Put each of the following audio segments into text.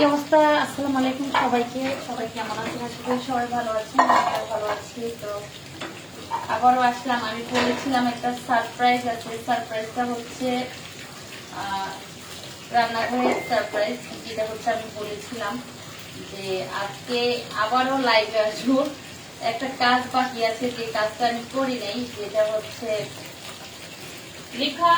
কি অবস্থা? আসসালামু আলাইকুম সবাইকে। সবাই কেমন আছেন? আশা করি সবাই ভালো আছেন, আমিও ভালো আছি। তো আবারও আসলাম। আমি বলেছিলাম একটা সারপ্রাইজ আছে। সারপ্রাইজটা হচ্ছে রান্নাঘরের সারপ্রাইজ যেটা হচ্ছে আমি বলেছিলাম যে আজকে আবারও লাইভে আসব। একটা কাজ বাকি আছে, যে কাজটা আমি করি নাই, যেটা হচ্ছে লিখা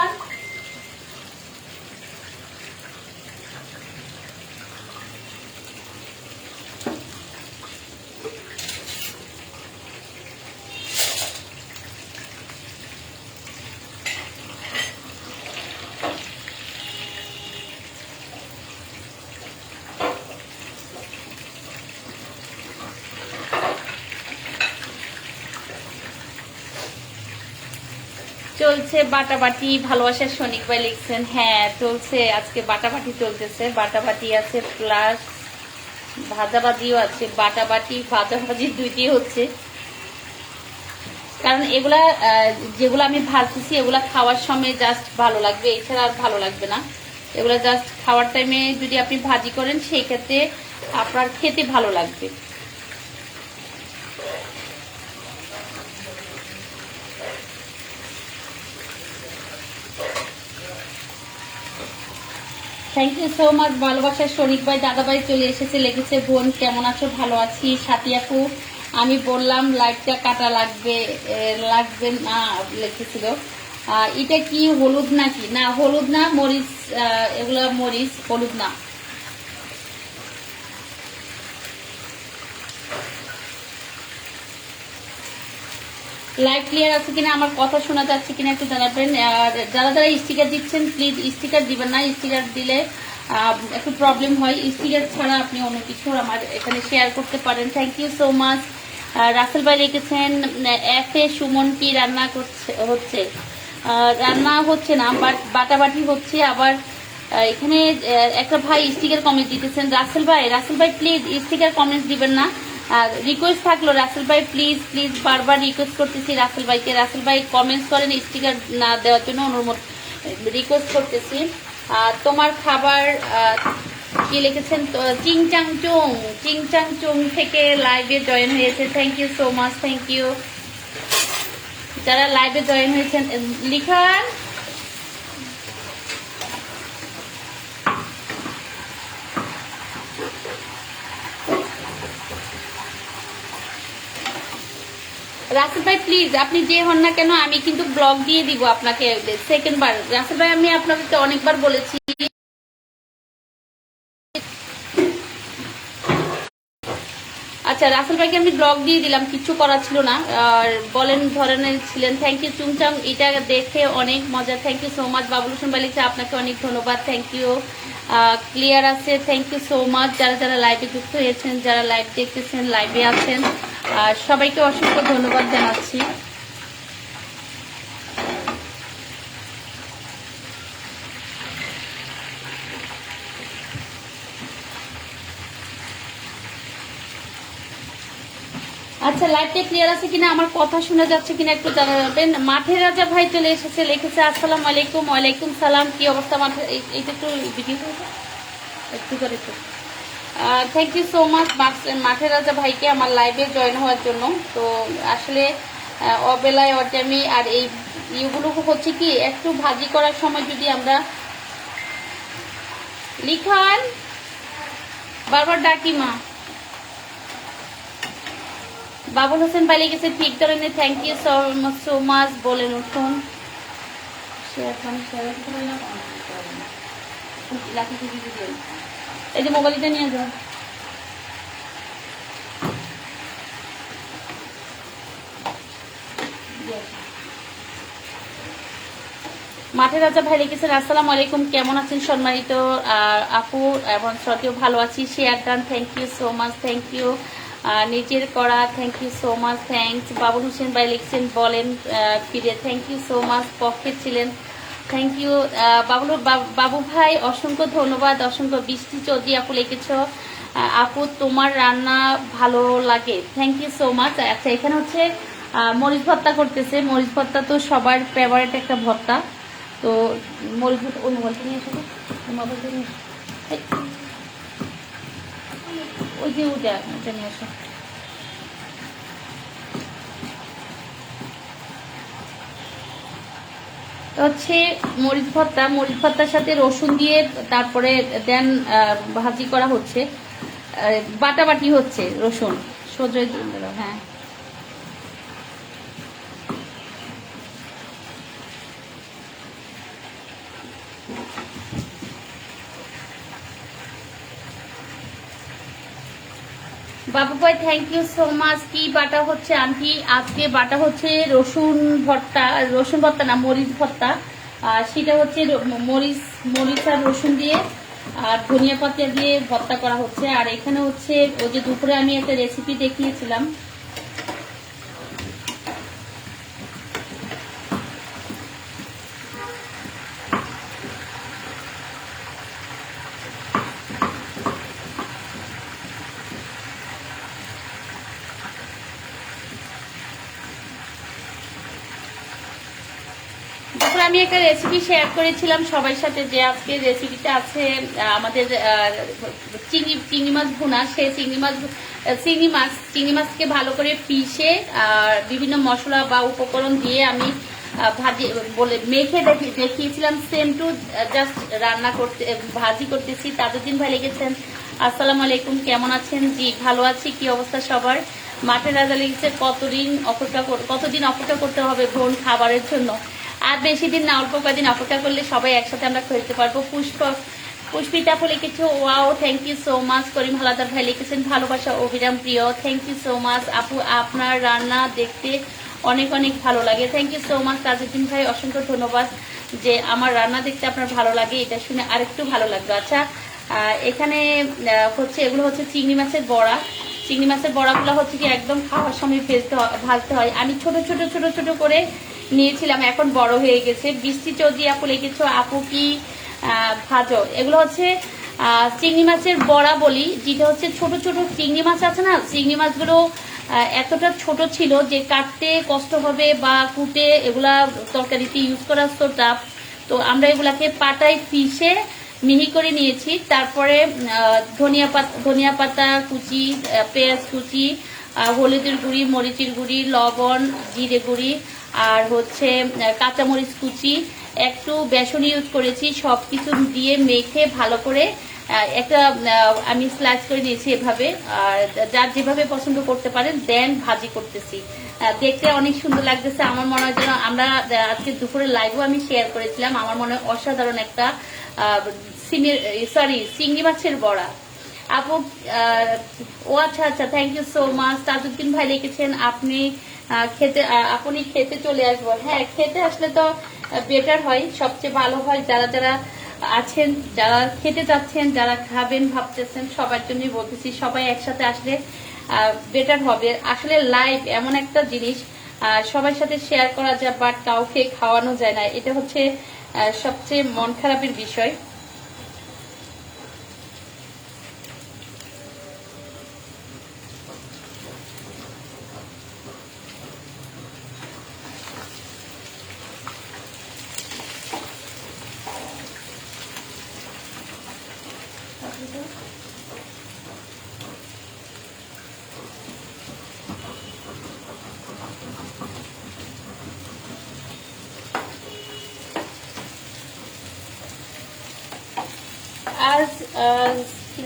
চলছে বাটাবাটি, ভালোবাসার সনিক ভাই লিখছেন হ্যাঁ চলছে, আজকে বাটাবাটি চলতেছে, বাটাবাটি আছে প্লাস ভাজাবাজিও আছে, বাটাবাটি ভাজাভাজি দুইটি হচ্ছে। কারণ এগুলা যেগুলো আমি ভাজতেছি, এগুলা খাওয়ার সময় জাস্ট ভালো লাগবে, এছাড়া আর ভালো লাগবে না। এগুলা জাস্ট খাওয়ার টাইমে যদি আপনি ভাজি করেন, সেই ক্ষেত্রে আপনার খেতে ভালো লাগবে। থ্যাংক ইউ সো মাচ ভালোবাসার শরীফ ভাই দাদা ভাই চলে এসেছে লিখেছে বোন, কেমন আছো? ভালো আছি। সাথী আমি বললাম লাইটটা কাটা লাগবে লাগবে না, লিখেছিল। এটা কি হলুদ নাকি? না, হলুদ না, মরিচ এগুলো মরিচ, হলুদ না। লাইভ ক্লিয়ার আছে কিনা, আমার কথা শোনা যাচ্ছে কিনা একটু জানাবেন। আর যারা যারা স্টিকার দিচ্ছেন প্লিজ স্টিকার দিবেন না স্টিকার দিলে একটু প্রবলেম হয়। স্টিকার ছাড়া আপনি অন্য কিছু আমার এখানে শেয়ার করতে পারেন। Thank you so much Rasel ভাই লিখেছেন এফ এ সুমন কি রান্না করছে, হচ্ছে? রান্না হচ্ছে না, বাট বাটাবাটি হচ্ছে। আবার এখানে একটা ভাই স্টিকার কমেন্ট দিতেছেন। রাসেল ভাই রাসেল ভাই প্লিজ স্টিকার কমেন্ট দিবেন না। আর রিকোয়েস্ট থাকল রাসেল ভাই প্লিজ প্লিজ বারবার রিকোয়েস্ট করতেছি। রাসেল ভাইকে রাসেল ভাই কমেন্টস করেন স্টিকার না দেওয়ার জন্য অনুরোধ রিকোয়েস্ট করতেছি। তোমার খাবার কি লিখেছেন? তো, চিংচাং চুং চিংচাং চুং থেকে লাইভে জয়েন হয়েছে। Thank you so much thank you যারা লাইভে জয়েন হয়েছেন লিখান। রাসেল ভাই প্লিজ আপনি যে হন না কেন, আমি কিন্তু ব্লগ দিয়ে দিব আপনাকে সেকেন্ড বার। রাসেল ভাই, আমি আপনাকে অনেকবার বলেছি। আচ্ছা রাসেল ভাইকে আমি ব্লগ দিয়ে দিলাম, কিছু করার ছিল না। আর বলেন ধরনের ছিলেন থ্যাংক ইউ চুমচাম এটা দেখে অনেক মজা। Thank you so much Babul Hossain বালিকে আপনাকে অনেক ধন্যবাদ। থ্যাংক ইউ ক্লিয়ার আছে। থ্যাংক ইউ সো মাচ যারা যারা লাইভে যুক্ত হয়েছেন, যারা লাইভ দেখতেছেন লাইভে আছেন আর সবাইকে অসংখ্য ধন্যবাদ জানাচ্ছি। আচ্ছা লাইভটা ক্লিয়ার আছে কিনা? আমার কথা শোনা যাচ্ছে কিনা একটু জানাবেন মাঠের রাজা ভাই চলে এসেছে, লিখেছে, আসসালামু আলাইকুম, ওয়ালাইকুম সালাম, কি অবস্থা মাঠে? এইটা একটু ভিডিও একটু করে একটু। থ্যাংক ইউ সো মাচ মাঠের রাজা ভাইকে আমার লাইভে জয়েন হওয়ার জন্য। তো আসলে অবেলায় অটামি আর এই ইয়েগুলো হচ্ছে কি, একটু ভাজি করার সময় যদি আমরা লিখান, বারবার ডাকি মা। বাবুল হোসেন পালিয়ে গেছে ঠিক ধরনের thank you so so much বলেন উঠুন। এই যে মোবাইলটা নিয়ে যাও। মাঠে রাজা ভাই লিখেছেন আসসালামু আলাইকুম, কেমন আছেন সম্মানিত আপু এবং শ্রদ্ধেয় ভালো আছি share done thank you so much thank you নিজের করা thank you so much thanks Babul Hossain ভাই লিখছেন, বলেন ফিরে। থ্যাংক ইউ সো মাচ পক্ষে ছিলেন। থ্যাংক ইউ বাবুল, বাবু- ভাই, অসংখ্য ধন্যবাদ, অসংখ্য বৃষ্টি চৌধুরী আপু লিখেছ। আপু, তোমার রান্না ভালো লাগে। থ্যাংক ইউ সো মাচ আচ্ছা এখানে হচ্ছে মরিচ ভর্তা করতেছে। মরিচ ভর্তা তো সবার ফেভারিট একটা ভর্তা। তো মরিচ ভর্তা ওই মোবাইলটা নিয়ে এসো মোবাইলটা নিয়ে ওই যে ওটা নিয়ে আসো হচ্ছে মরিচ ভর্তা, মরিচ ভর্তার সাথে রসুন দিয়ে তারপরে দেন ভাজি করা হচ্ছে। বাটাবাটি হচ্ছে রসুন। সজয় হ্যাঁ। বাবু ভাই থ্যাংক ইউ সো মাচ কি বাটা হচ্ছে আনকি আজকে বাটা হচ্ছে রসুন ভর্তা রসুন ভর্তা না, মরিচ ভর্তা। আর সেটা হচ্ছে মরিচ মরিচ আর রসুন দিয়ে, আর ধনিয়া পাতা দিয়ে ভর্তা করা হচ্ছে। আর এখানে হচ্ছে, ওই যে দুপুরে আমি একটা রেসিপি দেখিয়েছিলাম তারপর আমি একটা রেসিপি শেয়ার করেছিলাম সবার সাথে যে আজকে রেসিপিটা আছে আমাদের চিংড়ি চিংড়ি মাছ ভুনা সেই চিংড়ি মাছ চিংড়ি মাছ, চিংড়ি মাছকে ভালো করে পিষে, আর বিভিন্ন মশলা বা উপকরণ দিয়ে আমি ভাজি, বলে মেখে দেখি- দেখিয়েছিলাম সেম টু জাস্ট রান্না করতে, ভাজি করতেছি। তাজুদ্দিন ভাই লিখেছেন আসসালামু আলাইকুম, কেমন আছেন? জি, ভালো আছি, কি অবস্থা সবার? মাঠে রাজা লিখেছে কতদিন অপেক্ষা কতদিন অপেক্ষা করতে হবে বোন খাবারের জন্য? আর বেশি দিন না, অল্প কদিন অপেক্ষা করলে সবাই একসাথে আমরা খেতে পারব। পুষ্প, পুষ্পিতা ফুলে কিছু, wow thank you so much Karim Haldar ভাই লিখেছেন, ভালোবাসা অভিরাম প্রিয়। থ্যাংক ইউ সো মাচ আপু, আপনার রান্না দেখতে অনেক অনেক ভালো লাগে। Thank you so much Tajuddin ভাই, অসংখ্য ধন্যবাদ যে আমার রান্না দেখতে আপনার ভালো লাগে, এটা শুনে আরেকটু ভালো লাগবে আচ্ছা এখানে হচ্ছে, এগুলো হচ্ছে চিংড়ি মাছের বড়া। চিংড়ি মাছের বড়াগুলো হচ্ছে কি একদম খাওয়ার সময় ভেজতে ভাজতে হয়। আমি ছোট ছোট ছোট ছোট করে নিয়েছিলাম, এখন বড় হয়ে গেছে। বৃষ্টি চৌধুরী আপু লিখেছো, আপু কি ভাজো? এগুলো হচ্ছে চিংড়ি মাছের বড়া বলি, যেটা হচ্ছে ছোট ছোট চিংড়ি মাছ আছে না? চিংড়ি মাছগুলো এতটা ছোট ছিল যে কাটতে কষ্ট হবে বা কুটে এগুলা তরকারিতে ইউজ করা তো টাফ তো আমরা এগুলাকে পাটায় পিষে মিহি করে নিয়েছি। তারপরে ধনিয়া পাতা ধনিয়া পাতা কুচি পেঁয়াজ কুচি হলুদের গুঁড়ি, মরিচের গুঁড়ি, লবণ, জিরে গুঁড়ি আর হচ্ছে কাঁচামরিচ কুচি, একটু বেসন ইউজ করেছি সব কিছু দিয়ে মেখে ভালো করে একটা আমি স্লাইস করে নিয়েছি এভাবে, আর যার যেভাবে পছন্দ করতে পারেন, দেন ভাজি করতেছি। দেখতে অনেক সুন্দর লাগতেছে, আমার মনে হয় যেন আমরা আজকে দুপুরে লাইভও আমি শেয়ার করেছিলাম, আমার মনে হয় অসাধারণ একটা সরি চিংড়ি মাছের বড়া। আপু ও আচ্ছা আচ্ছা thank you so much Tajuddin ভাই লিখেছেন, আপনি খেতে আপনি খেতে চলে আসব হ্যাঁ খেতে আসলে তো বেটার হয়। সবচেয়ে ভালো হয় যারা যারা আছেন, যারা খেতে চাচ্ছেন, যারা খাবেন, ভাবতেছেন, সবার জন্যই বলতেছি, সবাই একসাথে আসলে বেটার হবে। আসলে লাইভ এমন একটা জিনিস সবার সাথে শেয়ার করা যায় বাট কাউকে খাওয়ানো যায় না। এটা হচ্ছে সবচেয়ে মন খারাপের বিষয়।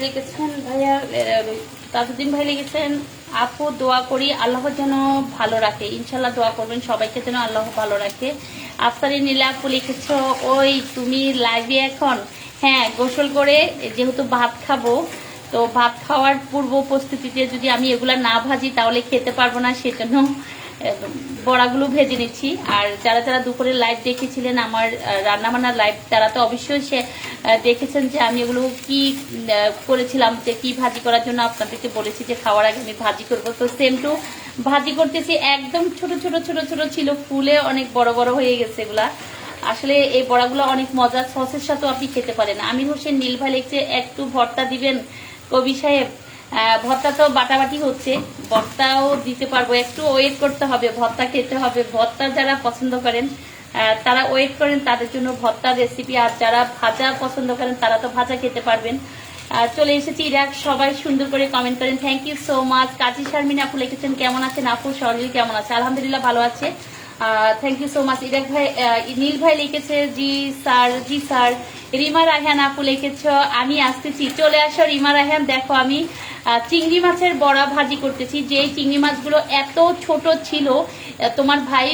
লিখেছেন ভাইয়া? তাজুদ্দিন ভাই লিখেছেন, আপু দোয়া করি আল্লাহ যেন ভালো রাখে। ইনশাল্লাহ দোয়া করবেন, সবাইকে যেন আল্লাহ ভালো রাখে। আফসারি নীলা আপু লিখেছ, ওই তুমি লাইভে এখন? হ্যাঁ গোসল করে যেহেতু ভাত খাব, তো ভাত খাওয়ার পূর্ব প্রস্তুতিতে যদি আমি এগুলা না ভাজি, তাহলে খেতে পারব না, সেজন্য বড়াগুলো ভেজে নিচ্ছি। আর যারা যারা দুপুরে লাইভ দেখেছিলেন আমার রান্না বান্নার লাইভ তারা তো অবশ্যই সে দেখেছেন যে আমি এগুলো কি করেছিলাম, যে কি ভাজি করার জন্য আপনাদেরকে বলেছি যে খাওয়ার আগে আমি ভাজি করব। তো সেম টু ভাজি করতেছি, একদম ছোট ছোট ছোট ছোট ছিল, ফুলে অনেক বড় বড় হয়ে গেছে এগুলা। আসলে এই বড়াগুলো অনেক মজা সসের সাথেও আপনি খেতে পারেন। আমির হোসেন নীল ভাই লিখছে একটু ভর্তা দিবেন কবি সাহেব। ভর্তা তো বাটাবাটি হচ্ছে। ভর্তাও দিতে পারব। একটু ওয়েট করতে হবে, ভর্তা খেতে হবে। ভর্তা যারা পছন্দ করেন তারা ওয়েট করেন, তাদের জন্য ভর্তা রেসিপি আর যারা ভাজা পছন্দ করেন, তারা তো ভাজা খেতে পারবেন। চলে এসেছি ইরাক। সবাই সুন্দর করে কমেন্ট করেন। Thank you so much Kazi Sharmin আপু লিখেছেন, কেমন আছেন আপু? শরীর কেমন আছে? আলহামদুলিল্লাহ ভালো আছে। Thank you so much Irak ভাই নীল ভাই লিখেছে, জি স্যার জি স্যার। রিমা রাহান আপু লিখেছ, আমি আসতেছি। চলে আসো রিমা রাহান দেখো আমি চিংড়ি মাছের বড়া ভাজি করতেছি। যে চিংড়ি মাছগুলো এত ছোট ছিল তোমার ভাই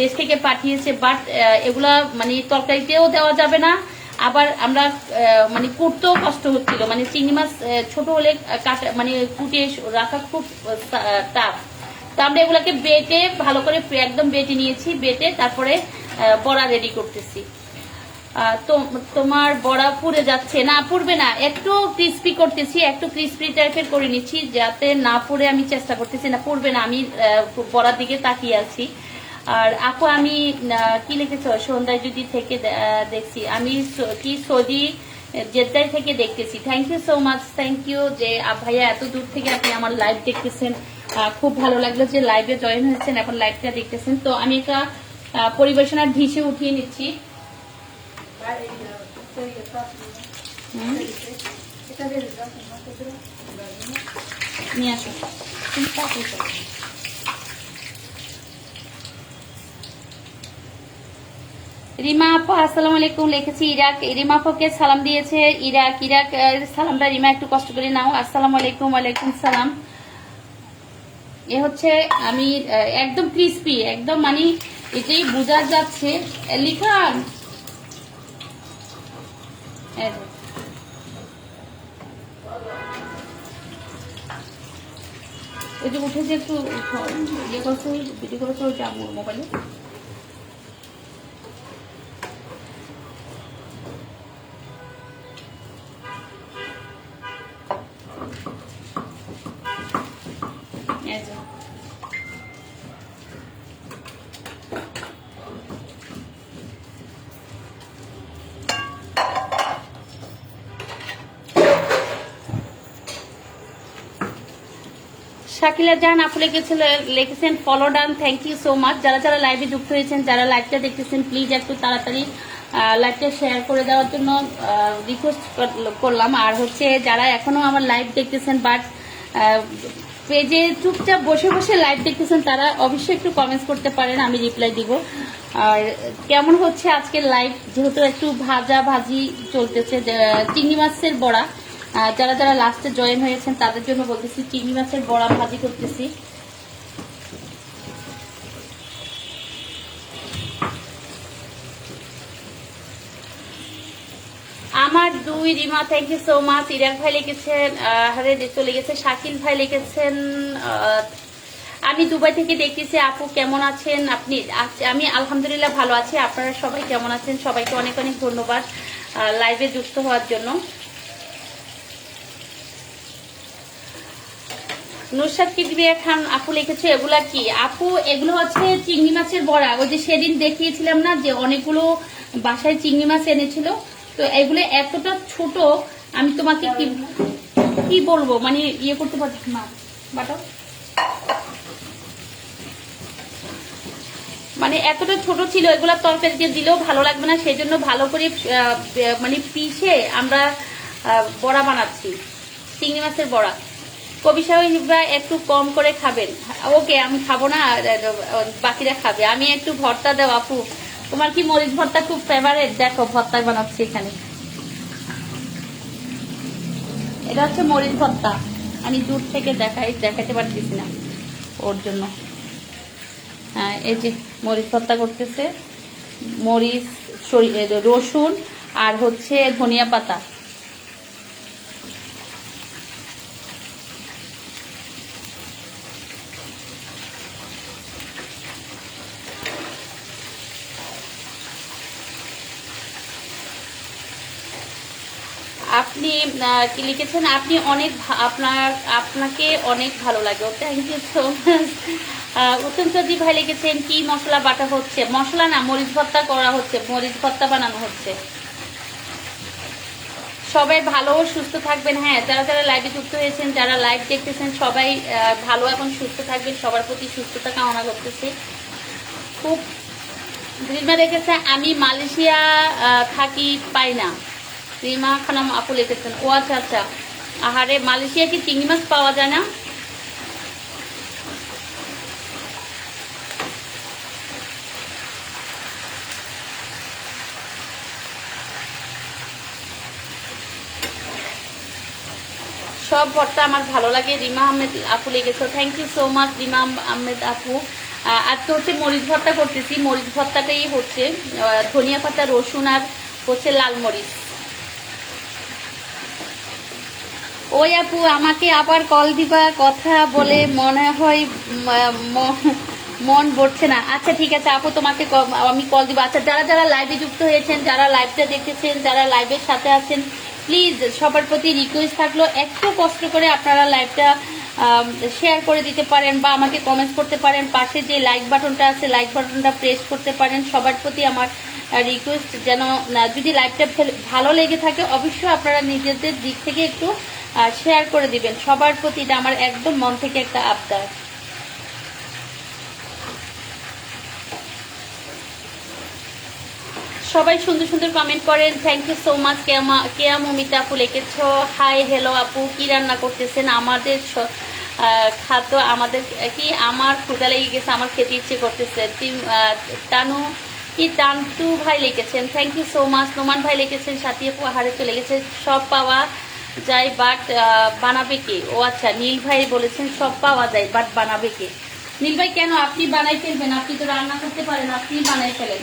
দেশ থেকে পাঠিয়েছে বাট এগুলা মানে তরকারিতেও দেওয়া যাবে না। আবার আমরা মানে কুটতেও কষ্ট হচ্ছিল। মানে চিংড়ি মাছ ছোট হলে কাটা মানে কুটে রাখা খুব টাফ তো আমরা এগুলাকে বেটে ভালো করে একদম বেটে নিয়েছি, বেটে তারপরে বড়া রেডি করতেছি। তোমার বড়া পুড়ে যাচ্ছে না? পুড়বে না। একটু ক্রিস্পি করতেছি, একটু ক্রিস্পি টাইপের করে নিচ্ছি, যাতে না পুড়ে আমি চেষ্টা করতেছি না, পুড়বে না। আমি বড়ার দিকে তাকিয়ে আছি। আর আপু, আমি কি লিখেছ? সন্ধ্যায় যদি থেকে দেখছি। আমি কি সৌদি জেদ্দাই থেকে দেখতেছি। Thank you so much thank you যে ভাইয়া এত দূর থেকে আপনি আমার লাইভ দেখতেছেন। খুব ভালো লাগল যে লাইভে জয়েন হয়েছেন, এখন লাইভটা দেখতেছেন। তো আমি একটা পরিবেশনার ঢিসে উঠিয়ে নিচ্ছি। রিমা আপু, আসসালামু আলাইকুম, লিখেছি ইরাক। রিমা আপুকে সালাম দিয়েছে। ইরাক ইরাক সালামটা রিমা একটু কষ্ট করে নাও। আসসালামু আলাইকুম, ওয়ালাইকুম সালাম। এ হচ্ছে আমি একদম ক্রিস্পি একদম মানে এটাই বোঝা যাচ্ছে লিখা। ওই যে একটু ইয়ে করছ ভিডিও করেছ যাব মোবাইলে শাকিলা জাহান আপু লিখেছিল লিখেছেন follow done thank you so much যারা যারা লাইভে যুক্ত হয়েছেন, যারা লাইভটা দেখতেছেন প্লিজ একটু তাড়াতাড়ি লাইভটা শেয়ার করে দেওয়ার জন্য রিকোয়েস্ট করলাম। আর হচ্ছে, যারা এখনও আমার লাইভ দেখতেছেন বাট পেজে চুপচাপ বসে বসে লাইভ দেখতেছেন, তারা অবশ্যই একটু কমেন্টস করতে পারেন, আমি রিপ্লাই দিব। আর কেমন হচ্ছে আজকের লাইভ যেহেতু একটু ভাজা ভাজি চলতেছে চিংড়ি মাছের বড়া। যারা যারা লাস্টে জয়েন হয়েছেন, তাদের জন্য বলতেছি, চিংড়ি মাছের বড়া ভাজি করতেছি। আমার দুই Rima thank you so much Irak ভাই লিখেছেন যে চলে গেছে। শাকিল ভাই লিখেছেন আমি দুবাই থেকে দেখতেছি, আপু কেমন আছেন? আপনি আমি আলহামদুলিল্লাহ ভালো আছি। আপনারা সবাই কেমন আছেন? সবাইকে অনেক অনেক ধন্যবাদ লাইভে যুক্ত হওয়ার জন্য। নুসরাত কিদরিয়া খান, আপু লিখেছে, এগুলা কি? আপু, এগুলো হচ্ছে চিংড়ি মাছের বড়া। ওই যে সেদিন দেখিয়েছিলাম না যে অনেকগুলো বাসায় চিংড়ি মাছ এনেছিল? তো এগুলো এতটা ছোট, আমি তোমাকে কি বলব? মানে ইয়ে করতে পারছি না। বাটো মানে এতটা ছোট ছিল, এগুলা তরকারিতে দিলেও ভালো লাগবে না সেই জন্য ভালো করে মানে পিষে আমরা বড়া বানাচ্ছি, চিংড়ি মাছের বড়া। কবি সাহেবরা একটু কম করে খাবেন। ওকে, আমি খাব না বাকিরা খাবে। আমি একটু ভর্তা দেব আপু। তোমার কি মরিচ ভর্তা খুব ফেভারেট দেখো ভর্তা বানাচ্ছি এখানে। এটা হচ্ছে মরিচ ভর্তা। আমি দূর থেকে দেখাই দেখাতে পারতেছি না ওর জন্য। হ্যাঁ এই যে মরিচ ভর্তা করতেছে। মরিচ রসুন আর হচ্ছে ধনিয়া পাতা। আপনি কি লিখেছেন? আপনি অনেক আপনার, আপনাকে অনেক ভালো লাগে। Thank you so much Uttam Chowdhury ভাই লিখেছেন, কি মশলা বাটা হচ্ছে? মশলা না, মরিচ ভর্তা করা হচ্ছে, মরিচ ভর্তা বানানো হচ্ছে। সবাই ভালো সুস্থ থাকবেন। হ্যাঁ যারা যারা লাইভে যুক্ত হয়েছেন, যারা লাইভ দেখতেছেন, সবাই ভালো এবং সুস্থ থাকবেন। সবার প্রতি সুস্থতা কামনা করতেছি। খুব রিমা রেখেছে আমি মালয়েশিয়া থাকি, পাই না। রিমা খানাম আপু লিখেছেন ও আচ্ছা আচ্ছা। আহারে মালয়েশিয়া কি চিংড়ি মাছ পাওয়া যায় না? সব ভর্তা আমার ভালো লাগে রিমা আহমেদ আপু লিখেছো thank you so much Rima Ahmed আপু। আহ, আজকে হচ্ছে মরিচ ভর্তা করতেছি মরিচ ভর্তাটাই হচ্ছে ধনিয়া পাতা রসুন আর হচ্ছে লাল মরিচ। ওই আপু, আমাকে আবার কল দিবা, কথা বলে মনে হয় মন বসছে না। আচ্ছা ঠিক আছে, আপু, তোমাকে আমি কল দিব। আচ্ছা যারা যারা লাইভে যুক্ত হয়েছেন, যারা লাইভটা দেখেছেন, যারা লাইভের সাথে আছেন প্লিজ সবার প্রতি রিকোয়েস্ট থাকল। একটু কষ্ট করে আপনারা লাইভটা শেয়ার করে দিতে পারেন বা আমাকে কমেন্ট করতে পারেন। পাশে যে লাইক বাটনটা আছে লাইক বাটনটা প্রেস করতে পারেন। সবার প্রতি আমার রিকোয়েস্ট যেন যদি লাইভটা ভালো লেগে থাকে, অবশ্যই আপনারা নিজেদের দিক থেকে একটু শেয়ার করে দিবেন। সবার প্রতি এটা আমার একদম মন থেকে একটা আবদার। সবাই সুন্দর সুন্দর কমেন্ট করেন। Thank you so much Keya Keya Mamita আপু লিখেছো হাই হ্যালো আপু, কি রান্না করতেছেন? আমাদের খাদ্য আমাদের, কি আমার ক্ষুদা লেগে গেছে, আমার খেতে ইচ্ছে করতেছে। তিন- কি টান্টু ভাই লিখেছেন thank you so much Noman ভাই লিখেছেন, সাথী আপু আহারে চলে গেছে। সব পাওয়া যায় বাট বানাবে কে? ও আচ্ছা নীল ভাই বলেছেন, সব পাওয়া যায় বাট বানাবে কে? নীল ভাই, কেন? আপনি বানাই ফেলবেন, আপনি তো রান্না করতে পারেন, আপনি বানাই ফেলেন।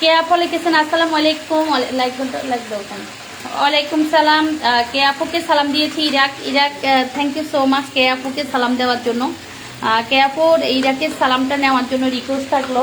কে আপু লিখেছেন? আসসালামু আলাইকুম। ওয়ালাইকুম সালাম। কে আপুকে সালাম দিয়েছি, Irak Irak thank you so much কে আপুকে সালাম দেওয়ার জন্য। আহ, কে আপুর ইরাকের সালামটা নেওয়ার জন্য রিকোয়েস্ট থাকল।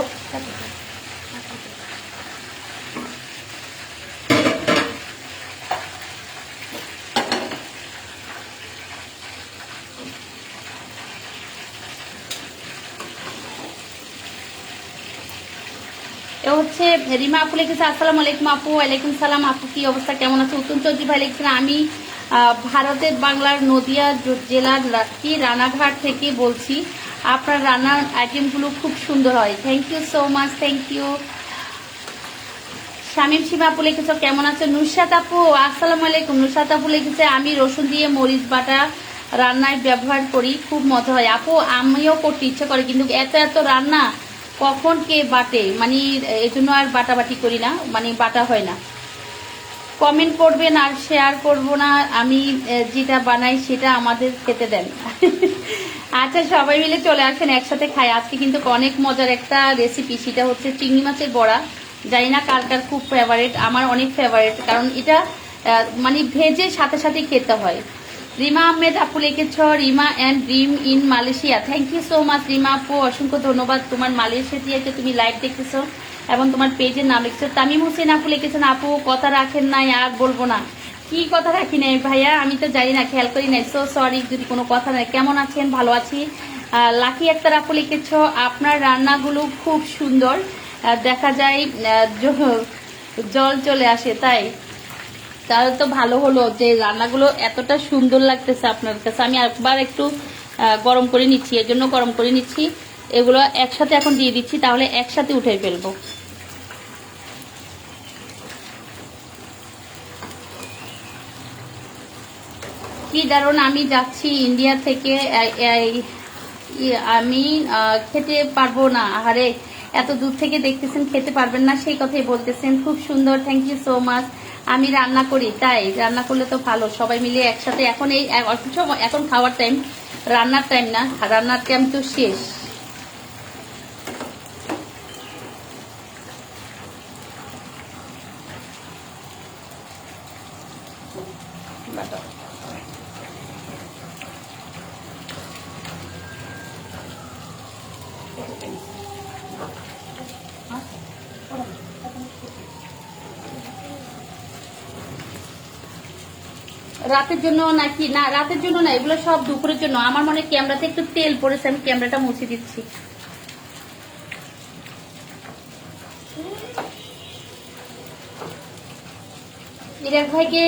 এ হচ্ছে রিমা আপু লিখেছে আসসালামু আলাইকুম আপু ওয়ালাইকুম সালাম। আপু কি অবস্থা? কেমন আছে? উত্তম চৌধুরী ভাই লিখছেন আমি ভারতের বাংলার নদিয়া জেলার কি রানাঘাট থেকে বলছি, আপনার রান্নার আইটেমগুলো খুব সুন্দর হয়। Thank you so much thank you Shamim আপু লিখেছ, কেমন আছো নুসরাত আপু, আসসালামু আলাইকুম। নুসরাত আপু লিখেছে, আমি রসুন দিয়ে মরিচ বাটা রান্নায় ব্যবহার করি, খুব মজা হয়। আপু, আমিও করতে ইচ্ছে করে, কিন্তু এত এত রান্না কখন কে বাটে? মানে এই জন্য আর বাটাবাটি করি না মানে বাটা হয় না। কমেন্ট করবেন আর শেয়ার করব না। আমি যেটা বানাই সেটা আমাদের খেতে দেন। আচ্ছা সবাই মিলে চলে আসেন, একসাথে খাই। আজকে কিন্তু অনেক মজার একটা রেসিপি সেটা হচ্ছে চিংড়ি মাছের বড়া। জানি না কার কার খুব ফেভারেট আমার অনেক ফেভারিট কারণ এটা মানে ভেজে সাথে সাথে খেতে হয়। রিমা আহমেদ আপু লিখেছ, Rima and dream in Malaysia. Thank you so much Rima আপু। অসংখ্য ধন্যবাদ তোমার মালয়েশিয়া দিয়ে তুমি লাইভ দেখতেছো। এবং তোমার পেজের নাম লিখছো, তামিম হোসেন আপু লিখেছেন, আপু, কথা রাখেন নাই, আর বলব না। কি কথা রাখি নাই ভাইয়া? আমি তো জানি না, খেয়াল করি নাই। সো সরি যদি কোনো কথা নাই। কেমন আছেন? ভালো আছি। লাকি একটা আপু লিখেছ, আপনার রান্নাগুলো খুব সুন্দর। দেখা যায় জল চলে আসে, তাই? তাহলে তো ভালো হলো যে রান্নাগুলো এতটা সুন্দর লাগতেছে আপনার কাছে। আমি একবার একটু গরম করে নিচ্ছি, এর জন্য গরম করে নিচ্ছি। এগুলো একসাথে এখন দিয়ে দিচ্ছি, তাহলে একসাথে উঠে ফেলব। কি কারণ আমি যাচ্ছি ইন্ডিয়া থেকে আমি খেতে পারব না। আরে এত দূর থেকে দেখতেছেন, খেতে পারবেন না, সেই কথাই বলতেছেন। খুব সুন্দর থ্যাংক ইউ সো মাচ আমি রান্না করি, তাই, রান্না করলে তো ভালো। সবাই মিলে একসাথে, এখন এই এখন খাওয়ার টাইম রান্নার টাইম না, রান্নার টাইম তো শেষ। রাতের জন্য নাকি? না, রাতের জন্য না, এগুলো সব দুপুরের জন্য। আমার মনে ক্যামেরাতে একটু তেল পড়েছে, আমি ক্যামেরাটা মুছে দিচ্ছি। ইরাক ভাইকে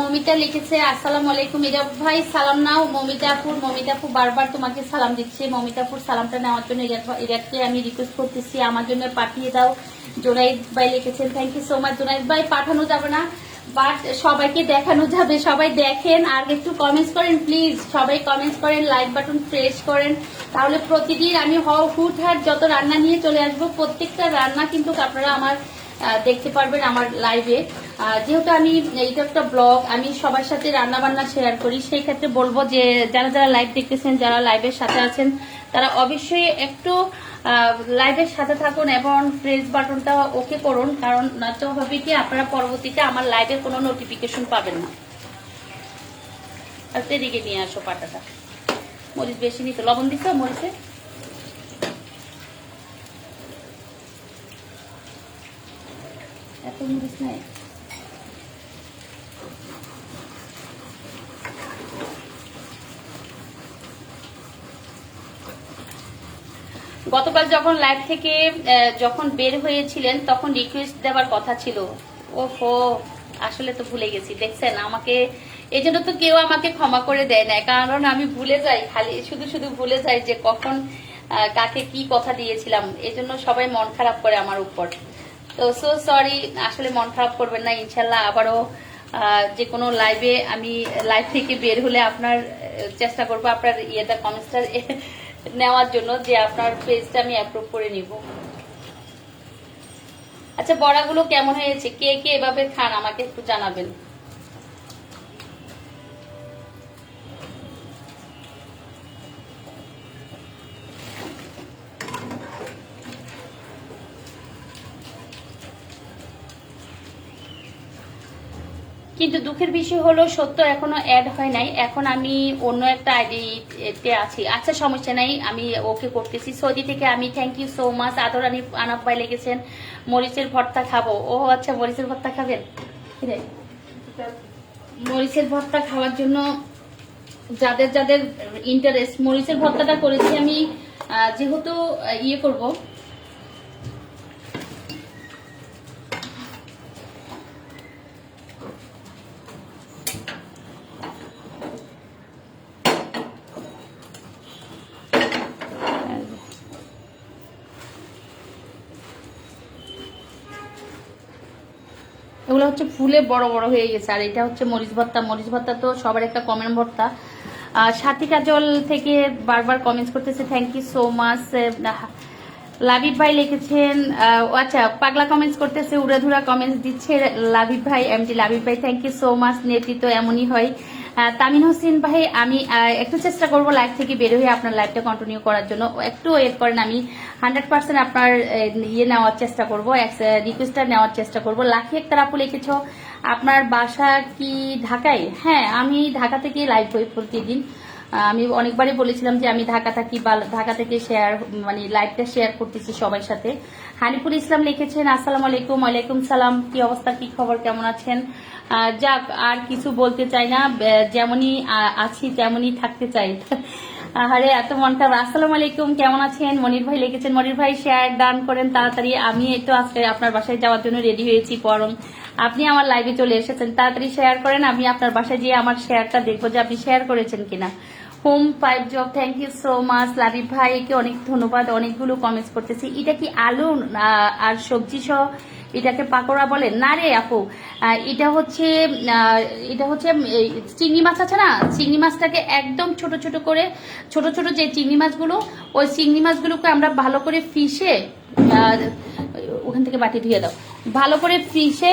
মমিতা লিখেছে, আসসালাম আলাইকুম ইরাক ভাই, সালাম নাও। মমিতাপুর মমিতাপুর বারবার তোমাকে সালাম দিচ্ছে। মমিতাপুর সালামটা নেওয়ার জন্য ইরাক ইরাককে আমি রিকোয়েস্ট করতেছি। আমার জন্য পাঠিয়ে দাও। জোনাইদ ভাই লিখেছেন thank you so much Junaid ভাই, পাঠানো যাবে না। বাট সবাইকে দেখানো যাবে, সবাই দেখেন আর একটু কমেন্টস করেন প্লিজ সবাই কমেন্টস করেন লাইক বাটন প্রেস করেন। তাহলে প্রতিদিন আমি হ- হুটহাট যত রান্না নিয়ে চলে আসব, প্রত্যেকটা রান্না কিন্তু আপনারা আমার দেখতে পারবেন আমার লাইভে যেহেতু আমি এইটা একটা ব্লগ, আমি সবার সাথে রান্না বান্না শেয়ার করি, সেই ক্ষেত্রে বলব যে যারা যারা লাইভ দেখতেছেন, যারা লাইভের সাথে আছেন, তারা অবশ্যই একটু লাইভের সাথে থাকুন এবং প্রেস বাটনটা ওকে করুন, কারণ নয়তো হবে কি আপনারা পরবর্তীতে আমার লাইভের কোনো নোটিফিকেশন পাবেন না। আর এদিকে নিয়ে আসো পাটাটা মরিচ বেশি নিতে, লবণ দিচ্ছ মরিচে? এত মরিচ নাই। গতকাল যখন লাইভ থেকে যখন বের হয়েছিলেন, তখন রিকোয়েস্ট দেওয়ার কথা ছিল। ওহো আসলে তো ভুলে গেছি, দেখছেন? আমাকে এই জন্য তো কেউ আমাকে ক্ষমা করে দেয় না কারণ আমি ভুলে যাই, খালি শুধু শুধু ভুলে যাই যে কখন কাকে কি কথা দিয়েছিলাম। এই জন্য সবাই মন খারাপ করে আমার উপর। তো সো সরি আসলে মন খারাপ করবেন না, ইনশাল্লাহ আবারও যে কোনো লাইভে আমি লাইভ থেকে বের হলে আপনার চেষ্টা করব আপনার ইয়েটা কমেন্টসটা নেওয়ার জন্য যে আপনার পেজটা আমি অ্যাপ্রুভ করে নিব। আচ্ছা বড়াগুলো কেমন হয়েছে? কে কে এভাবে খান আমাকে একটু জানাবেন। কিন্তু দুঃখের বিষয় হলো, সত্য এখনও অ্যাড হয় নাই। এখন আমি অন্য একটা আইডিতে আছি। আচ্ছা সমস্যা নাই, আমি ওকে করতেছি। সৌদি থেকে আমি থ্যাংক ইউ সো মাচ আদর আনি আনাপ ভাই লেগেছেন। মরিচের ভর্তা খাব। ও আচ্ছা মরিচের ভর্তা খাবেন? মরিচের ভর্তা খাওয়ার জন্য যাদের যাদের ইন্টারেস্ট মরিচের ভর্তাটা করেছি আমি যেহেতু ইয়ে করব এগুলো হচ্ছে ফুলে বড় বড় হয়ে গেছে। আর এটা হচ্ছে মরিচ ভর্তা। মরিচ ভর্তা তো সবার একটা কমেন্ট ভর্তা। সাথী কাজল থেকে বারবার কমেন্টস করতেছে thank you so much Labib ভাই লিখেছেন আচ্ছা পাগলা কমেন্টস করতেছে, উড়াধুরা কমেন্টস দিচ্ছে লাবিব ভাই এমটি লাবিব ভাই থ্যাংক ইউ সো মাচ নেতৃত্ব এমনই হয়। তামিন হোসেন ভাই, আমি একটু চেষ্টা করব লাইভ থেকে বের হয়ে আপনার লাইভটা কন্টিনিউ করার জন্য। একটু ওয়েট করেন, আমি হান্ড্রেড পার্সেন্ট আপনার ইয়ে নেওয়ার চেষ্টা করব রিকোয়েস্টটা নেওয়ার চেষ্টা করব। লাখি একটার আপু লিখেছ, আপনার বাসা কি ঢাকায়? হ্যাঁ আমি ঢাকা থেকে লাইভ হই প্রতিদিন। আমি অনেকবারই বলেছিলাম যে আমি ঢাকা থাকি বা ঢাকা থেকে শেয়ার মানে লাইভটা শেয়ার করতেছি সবার সাথে। হানিফুল ইসলাম লিখেছেন, আসসালামু আলাইকুম, ওয়ালাইকুম সালাম, কি অবস্থা, কি খবর, কেমন আছেন? যাক, আর কিছু বলতে চাই না যেমনই আছি তেমনই থাকতে চাই। আরে এত মন খারাপ। আসসালামু আলাইকুম, কেমন আছেন? মনির ভাই লিখেছেন, মনির ভাই শেয়ার দান করেন তাড়াতাড়ি, আমি তো আজকে আপনার বাসায় যাওয়ার জন্য রেডি হয়েছি, পরম। আপনি আমার লাইভে চলে এসেছেন, তাড়াতাড়ি শেয়ার করেন, আমি আপনার বাসায় গিয়ে আমার শেয়ারটা দেখব যে আপনি শেয়ার করেছেন কিনা। Home pipe job thank you so much Labib ভাইকে অনেক ধন্যবাদ, অনেকগুলো কমেন্টস করতেছি। এটা কি আলু আর সবজি সহ এটাকে পাকোড়া বলে? না রে আপু এটা হচ্ছে এটা হচ্ছে চিংড়ি মাছ আছে না? চিংড়ি মাছটাকে একদম ছোট ছোট করে, ছোট ছোট যে চিংড়ি মাছগুলো, ওই চিংড়ি মাছগুলোকে আমরা ভালো করে ফিশে ওখান থেকে বাটি ধুয়ে দাও। ভালো করে ফিশে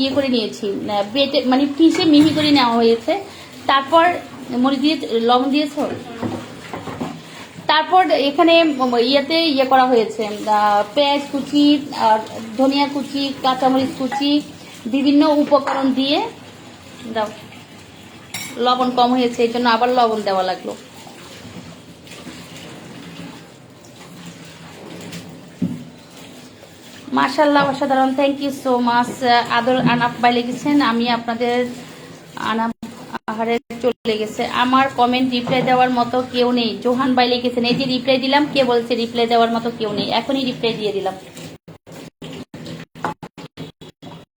ইয়ে করে নিয়েছি বেটে মানে ফিশে মিহি করে নেওয়া হয়েছে। তারপর মরিচ দিয়ে, লবণ দিয়েছ? তারপর এখানে ইয়েতে ইয়ে করা হয়েছে পেঁয়াজ কুচি, আর ধনিয়া কুচি, কাঁচামরিচ কুচি, বিভিন্ন উপকরণ দিয়ে লবণ কম হয়েছে, এই জন্য আবার লবণ দেওয়া লাগল। মাশাল্লাহ অসাধারণ থ্যাংক ইউ সো মাচ আদর আনাপ বাই লেগেছেন আমি আপনাদের আনাপ আহারে চলে গেছে। আমার কমেন্ট রিপ্লাই দেওয়ার মতো কেউ নেই। জোহান ভাই লিখেছেন, এই যে রিপ্লাই দিলাম, কে বলছে রিপ্লাই দেওয়ার মতো কেউ নেই? এখনই রিপ্লাই দিয়ে দিলাম।